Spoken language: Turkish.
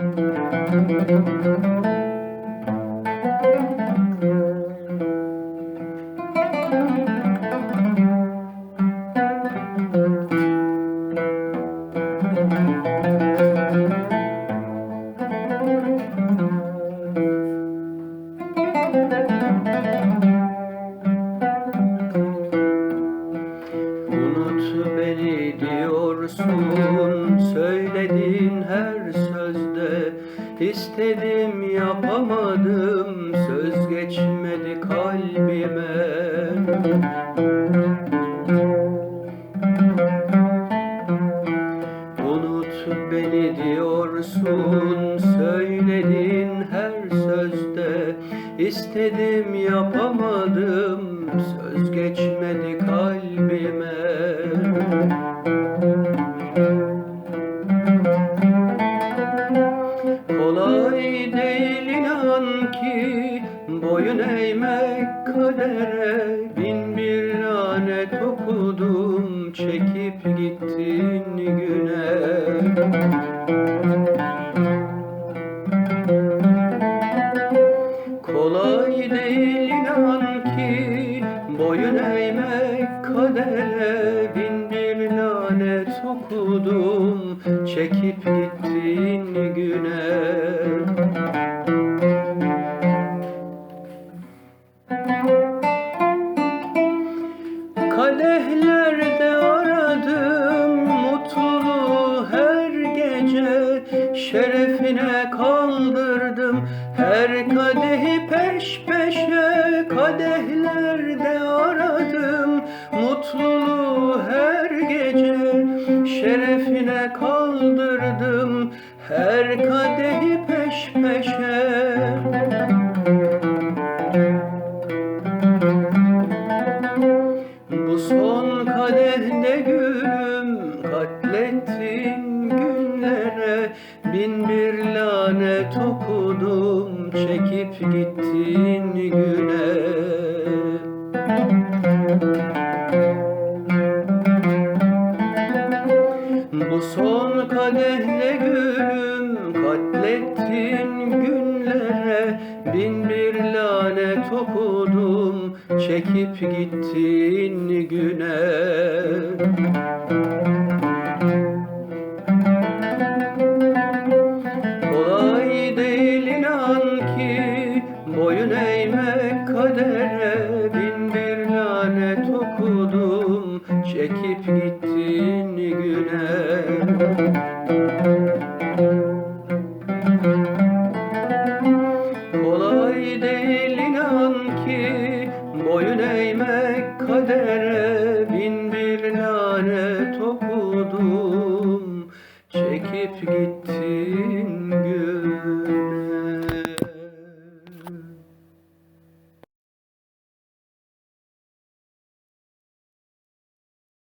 Unut beni diyorsun Söyledin istedim yapamadım. Söz geçmedi kalbime. Unut beni diyorsun Söyledin her sözde. İstedim yapamadım. Söz geçmedi kalbime ki boyun eğmek kadere. Bin bir lanet okudum çekip gittin güne. Kolay değil inan ki boyun eğmek kadere. Bin bir lanet okudum çekip gittin güne Şerefine kaldırdım. Her kadehi peş peşe Kadehlerde aradım. Mutluluğu her gece Şerefine kaldırdım. Her kadehi peş peşe. Bu son Bin bir lanet okudum çekip gittin güne. Bu son kadehde gülüm katlettin günlere. Bin bir lanet okudum çekip gittin güne okudum çekip gittin güne. Kolay değil inan ki boyun eğmek kadere. Bin bir lanet okudum çekip gittin